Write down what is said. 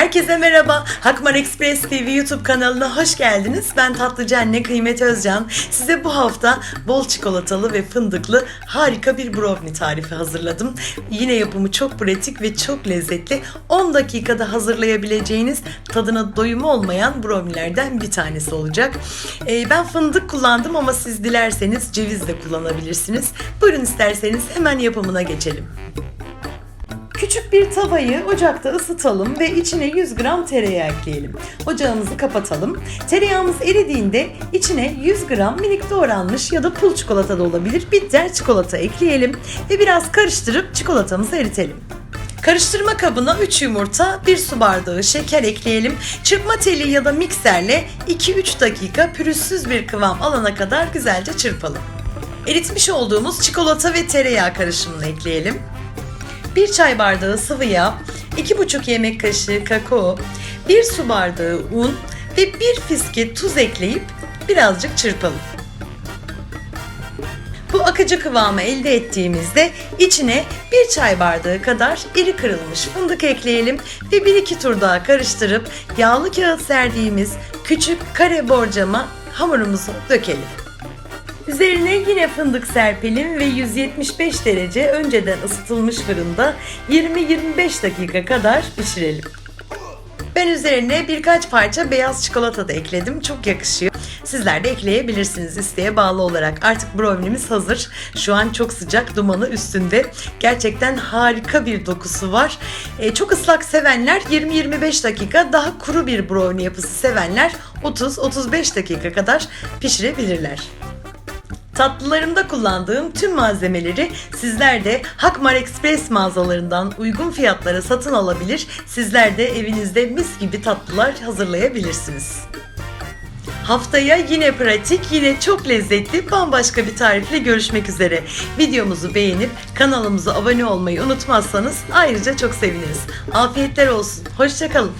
Herkese merhaba. Hakmar Express TV YouTube kanalına hoş geldiniz. Ben tatlıcı anne Kıymet Özcan. Size bu hafta bol çikolatalı ve fındıklı harika bir brownie tarifi hazırladım. Yine yapımı çok pratik ve çok lezzetli. 10 dakikada hazırlayabileceğiniz tadına doyumu olmayan brownielerden bir tanesi olacak. Ee, ben fındık kullandım ama siz dilerseniz ceviz de kullanabilirsiniz. Buyurun isterseniz hemen yapımına geçelim. Küçük bir tavayı ocakta ısıtalım ve içine 100 gram tereyağı ekleyelim. Ocağımızı kapatalım. Tereyağımız eridiğinde içine 100 gram minik doğranmış ya da pul çikolata da olabilir bitter çikolata ekleyelim ve biraz karıştırıp çikolatamızı eritelim. Karıştırma kabına 3 yumurta, 1 su bardağı şeker ekleyelim. Çırpma teli ya da mikserle 2-3 dakika pürüzsüz bir kıvam alana kadar güzelce çırpalım. Eritmiş olduğumuz çikolata ve tereyağı karışımını ekleyelim. 1 çay bardağı sıvı yağ, 2,5 yemek kaşığı kakao, 1 su bardağı un ve 1 fiske tuz ekleyip birazcık çırpalım. Bu akıcı kıvamı elde ettiğimizde içine 1 çay bardağı kadar iri kırılmış fındık ekleyelim ve 1-2 tur daha karıştırıp yağlı kağıt serdiğimiz küçük kare borcama hamurumuzu dökelim. Üzerine yine fındık serpelim ve 175 derece önceden ısıtılmış fırında 20-25 dakika kadar pişirelim. Ben üzerine birkaç parça beyaz çikolata da ekledim. Çok yakışıyor. Sizler de ekleyebilirsiniz isteğe bağlı olarak. Artık brownie'miz hazır. Şu an çok sıcak, dumanı üstünde. Gerçekten harika bir dokusu var. Ee, çok ıslak sevenler 20-25 dakika, daha kuru bir brownie yapısı sevenler 30-35 dakika kadar pişirebilirler. Tatlılarımda kullandığım tüm malzemeleri sizler de Hakmar Express mağazalarından uygun fiyatlara satın alabilir. Sizler de evinizde mis gibi tatlılar hazırlayabilirsiniz. Haftaya yine pratik, yine çok lezzetli, bambaşka bir tarifle görüşmek üzere. Videomuzu beğenip kanalımıza abone olmayı unutmazsanız ayrıca çok seviniriz. Afiyetler olsun. Hoşçakalın.